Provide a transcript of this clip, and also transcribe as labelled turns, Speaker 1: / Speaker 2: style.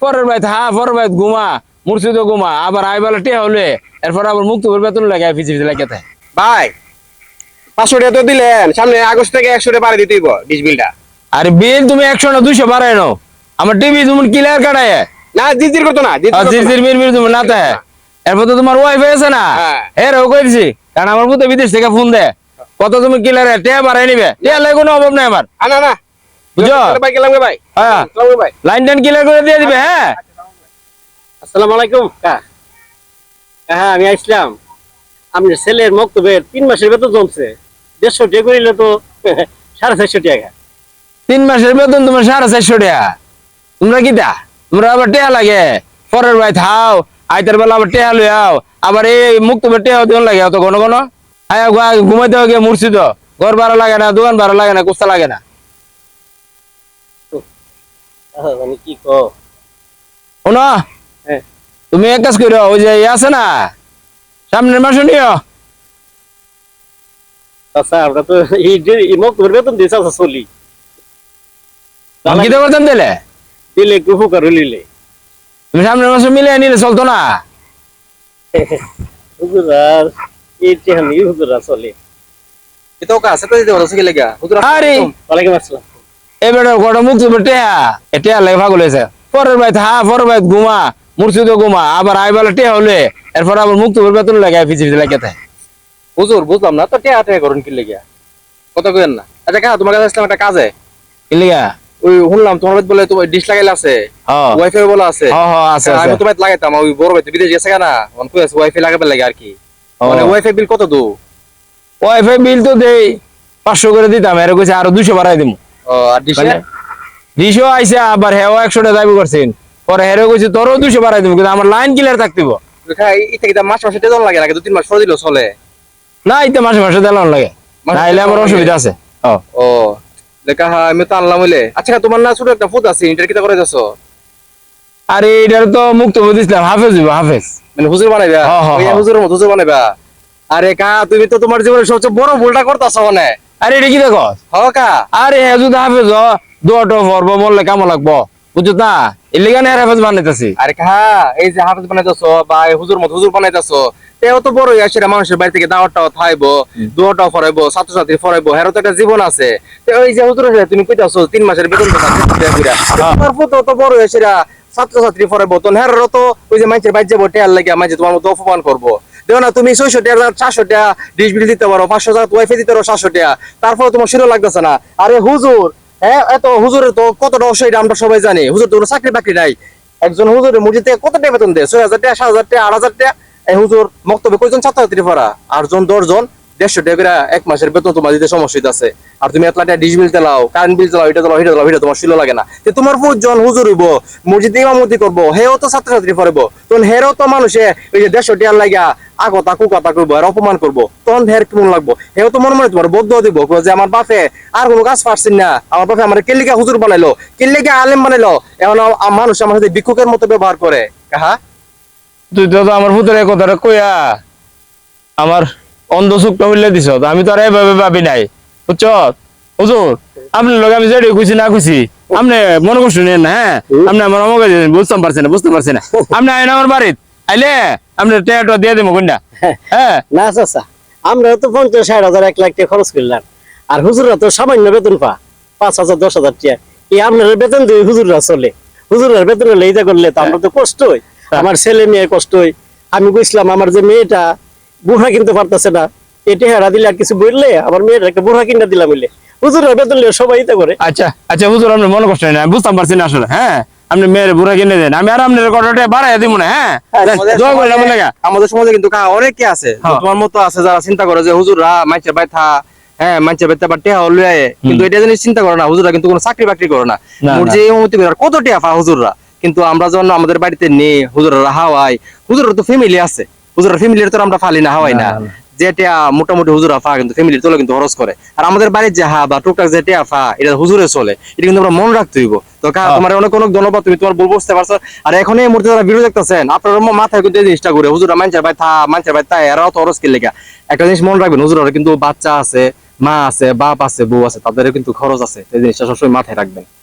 Speaker 1: পরের ভাই হা পরের ভাই ঘুমা মুর্শিদও ঘুমা আবার আইবেলা টিয়া হলে এরপর আবার মুক্ত বেতন লাগে ফিজি ফিজি লাগে
Speaker 2: ভাই পাঁচশো টাকা তো দিলেন সামনে আগস্ট থেকে একশো টাকা বাড়ি দিতে ডিশ বিলটা।
Speaker 1: আরে বিল তুমি একশো না দুইশো বাড়াই নাও। আমার টিভি তুমি ক্লিয়ার কাটায়।
Speaker 2: না জিজির করতো না জিজির।
Speaker 1: জিরজির মিরমির তুমি না তাই এরপর তো তোমার ওয়াইফাই আছে না।
Speaker 2: হ্যাঁ।
Speaker 1: হ্যাঁ রেও কইছি কারণ আমার পুতে বিদেশ থেকে ফোন দে কত তুমি ক্লিয়ার টিয়া বাড়াই নিবে? টিয়া লাগে কোনো অভাব নাই আমার।
Speaker 2: না না। তাহলে ভাই গেলাম ভাই।
Speaker 1: হ্যাঁ।
Speaker 2: ভাই।
Speaker 1: লাইন টাইন ক্লিয়ার করে দিয়ে দিবে হ্যাঁ?
Speaker 3: আসসালামু আলাইকুম। হ্যাঁ। আমি আসলাম। আপনার ছেলের মক্তবের তিন মাসের বেতন জমছে। দেড়শো টাকা করিলে তো সাড়ে চারশো টাকা।
Speaker 1: তিন মাসের বেতন তোমার সাড়ে চারশো টাকা। তোমরা কি তা তোমরা আবার টেয়া লাগে। পরের ভাই থাও আইতার বেলা আবার টেয়া লই আও আবার এই মুক্ত টেয়া দিন লাগে অত ঘন কোনো আয়া ঘুমাইতে হবে মুর্শিদ ঘর ভাড়া লাগে না দোকান ভাড়া লাগে না কুস্তা লাগে না।
Speaker 3: আমি কি কো
Speaker 1: শোনো
Speaker 3: হ্যাঁ।
Speaker 1: তুমি এক কাজ করো ওই যে ইয়ে আছে না? সামনের মাসে নিও।
Speaker 3: আচ্ছা আমরা তো এই যে- এই মক্তবের বেতন দিয়েছে আচ্ছা চলি।
Speaker 1: আমি কিতে করতাম দিলে?
Speaker 3: দিলে একটু উপকার হইলে।
Speaker 1: তুমি সামনের মাসে মিলে নিলে চলতো না?
Speaker 3: হুজুর আর এই টেহানি হুজুর আর চলে।
Speaker 2: এটা ওকা আছে তো দিতে পারো কি লাগা? হুজুর
Speaker 1: আরে।
Speaker 3: ওয়ালাইকুম আসসালাম।
Speaker 1: এবার কটা মুক্ত টেয়া এ টেয়া লাগে ভাগল হয়েছে পরের ভাই থা পরের ভাই ঘুমা মুর্শিদ ঘুমা আবার আইবেলা টেয়া হলে এরপর আবার মুক্ত বেতন লাগে ফিজি ফিজি লাগে
Speaker 2: হুজুর বুঝলাম না তো টেয়া টেয়া করুন কি লাগা? কত কইেন না। আচ্ছা কা তোমার কাছে আসলাম একটা কাজে।
Speaker 1: ইলিগা
Speaker 2: ওই শুনলাম তোমার বাড়িতে বলে তোমার ডিশ লাগাইলে আছে। ওয়াইফাই বলা আছে।
Speaker 1: হ্যাঁ হ্যাঁ আছে
Speaker 2: আমি
Speaker 1: আছে।
Speaker 2: তো বাড়িতে লাগাইতাম ওই বড় বাড়িতে বিদেশ গেছে না অন কই আছে ওয়াইফাই লাগাবে লাগে আর কি। মানে ওয়াইফাই বিল কত দু?
Speaker 1: ওয়াইফাই বিল তো দেই পাঁচশো করে দিতাম এর কইছে আরও দুশো বাড়াই দিম।
Speaker 2: ও আর ডিশে
Speaker 1: আবার হেও টাকা দাবি করছেন। পরে হেরে কইছে তোরও বাড়াই কিন্তু আমার লাইন ক্লিয়ার থাকতিব
Speaker 2: এটা কি মাস মাসে লাগে নাকি দু তিন মাস দিলেও চলে।
Speaker 1: না ইতে মাসে মাসে দিলাম লাগে। নাইলে আমার অসুবিধা আছে। ও।
Speaker 2: ও দেখা হ্যাঁ আমি তো আনলাম হইলে। আচ্ছা তোমার না ছোট একটা ফুট আছে ইন্টার কিটা করে যাচ্ছ
Speaker 1: আরে এটার তো মুক্ত হাফেজ হাফেজ।
Speaker 2: মানে হুজুর বানাইবা। হুজুরের মতো হুজুর বানাইবা? আরে কা তুমি তো তোমার জীবনের সবচেয়ে বড় ভুলটা করতেছ মানে।
Speaker 1: আরে এটা কি দেখো?
Speaker 2: হ কা
Speaker 1: আরে হে যদি হাফেজ দোয়াটো পড়ব বললে কেমন লাগবো। বুঝছ না? হাফেজ বানাইতেছি।
Speaker 2: আরে এই যে হাফেজ বানাইতেছ বা এই হুজুর মতো হুজুর বানাইতেছ তেও তো বড় আসে মানুষের বাড়ি থেকে দাওয়াতটাও থাইবো দোয়াটাও ফরাইবো ছাত্রছাত্রী ফরাইবো হেরো তো একটা জীবন আছে। তো ওই যে হুজুর তুমি কইতাছ তিন মাসের বেতন তো তোমার ফুটো তো বড় ছাত্রছাত্রী ফরাইবো তো হেরো তো ওই যে মাইচের বাইর যাব, টেয়ার লাগে মাইচে তোমার মতো অপমান করব। দেখো না, তুমি ছয়শো টাকা চারশো টাকা ডিশ বিল দিতে পারো, পাঁচশো টাকা ওয়াইফাই দিতে পারো, সাতশো টাকা তারপরে তোমার শিরো লাগতেছে না। আরে হুজুর হ্যাঁ এত হুজুরের তো কতটা অসুবিধা আমরা সবাই জানি। হুজুর তো চাকরি বাকরি নাই। একজন হুজুরের মসজিদ থেকে কত টাকা বেতন দেয়? ছয় হাজার টাকা সাত হাজার টাকা আট হাজার টাকা এই হুজুর মক্তবে কয়জন ছাত্রছাত্রী পড়া? আটজন, দশজন? দেড়শো টাকা এক মাসের বেতন তোমার দিতে সমস্যা আছে আর তুমি এতলা টাকা ডিশ বিল চালাও কারেন্ট বিল চালাও, এটা চালাও এটা চালাও তোমার শিলো লাগে না। তো তোমার জন হুজুর হইব, মসজিদে ইমামতি করব, হেও তো ছাত্রছাত্রী পড়ব তখন হেরও তো মানুষে ওই যে দেড়শো টাকা লাগা আগতা কুকাতা করব আর অপমান করব, তখন হের কেমন লাগবো? হেও তো মনে মনে তোমার বদ্ধ দিব যে আমার বাপে আর কোনো কাজ পারছেন না, আমার বাপে আমার কেল্লিকা হুজুর বানাইলো, কেল্লিকা আলেম বানাইলো, এখন আ- মানুষ আমার সাথে ভিক্ষুকের মতো ব্যবহার করে। কাহা?
Speaker 1: তুই তো আমার ভূতের কথাটা কইয়া আমার অন্ধ চোখটা মিলে দিছ তো আমি তো আর এভাবে ভাবি নাই। বুঝছ? হুজুর আপনি লোক আমি যেটা খুশি না খুশি আপনি মনে নেন না হ্যাঁ? আপনি আমার বুঝতে পারছেন না বুঝতে পারছেন না। আপনি আইন আমার বাড়িত আইলে আপনি টেয়াটা দিয়ে দেবো কোনটা হ্যাঁ?
Speaker 3: না চাচা আমরা তো পঞ্চাশ ষাট হাজার এক লাখ টাকা খরচ করলাম। আর হুজুররা তো সামান্য বেতন পা পাঁচ হাজার দশ হাজার টাকা। এই আপনার বেতন দিয়ে হুজুররা চলে। হুজুরের বেতন হলে এইটা করলে তো আমরা তো কষ্ট আমার ছেলে মেয়ে কষ্ট হই আমি বুঝলাম আমার যে মেয়েটা বুড়া কিনতে পারতেছে না। এটি হেরা দিলে আর কিছু বললে আমার মেয়েটা একটা বুড়া কিনা দিলাম বললে হুজুরের বেতন সবাই এটা করে।
Speaker 1: আচ্ছা আচ্ছা হুজুর আপনি মনে কষ্ট নেই আমি বুঝতে পারছি না আসলে হ্যাঁ? আপনি মেয়ের বুড়া কিনে দেন। আমি আর আপনার কথাটা বাড়াই দিব না হ্যাঁ?
Speaker 2: আমাদের সমাজে-
Speaker 1: লেগা
Speaker 2: আমাদের সমাজে কিন্তু অনেকে আছে
Speaker 1: হ্যাঁ।
Speaker 2: তোমার মতো আছে যারা চিন্তা করে যে হুজুররা মাইচের বাই থা হ্যাঁ মাইচের বাই বা টেহা লুয়ে কিন্তু এটা জিনিস চিন্তা করে না হুজুররা কিন্তু কোনো চাকরি বাকরি করে না।
Speaker 1: না,
Speaker 2: যে ইমামতি করে কত টেহা পা হুজুররা? কিন্তু আমরা যখন আমাদের বাড়িতে নেই হুজুররা হাওয়াই হুজুরের তো ফ্যামিলি আছে। হুজুরের ফ্যামিলির তো আমরা ফালি না হাওয়াই না।
Speaker 1: না, না।
Speaker 2: যে টেয়া মোটামুটি হুজুরা ফা কিন্তু ফ্যামিলির তোলে কিন্তু খরচ করে। আর আমাদের বাড়ির যে হা বা টুকটাক যে টেয়া ফা এটা হুজুরে চলে। এটা কিন্তু আমরা মনে রাখতে হইব। তো কা
Speaker 1: হ্যাঁ।
Speaker 2: তোমার অনেক অনেক ধন্যবাদ তুমি তোমার বল বুঝতে পারছ। আর এখন এই মুহূর্তে যারা ভিডিও দেখতেছেন আপনার মাথায় কিন্তু এই জিনিসটা ঘুরে হুজুরা মাঞ্চার ভাই থা মাঞ্চার ভাই তাই এরাও তো খরচ কিনলে একটা জিনিস মনে রাখবেন হুজুরা কিন্তু বাচ্চা আছে মা আছে বাপ আছে বউ আছে তাদের কিন্তু খরচ আছে এই জিনিসটা সবসময় মাথায় রাখবেন।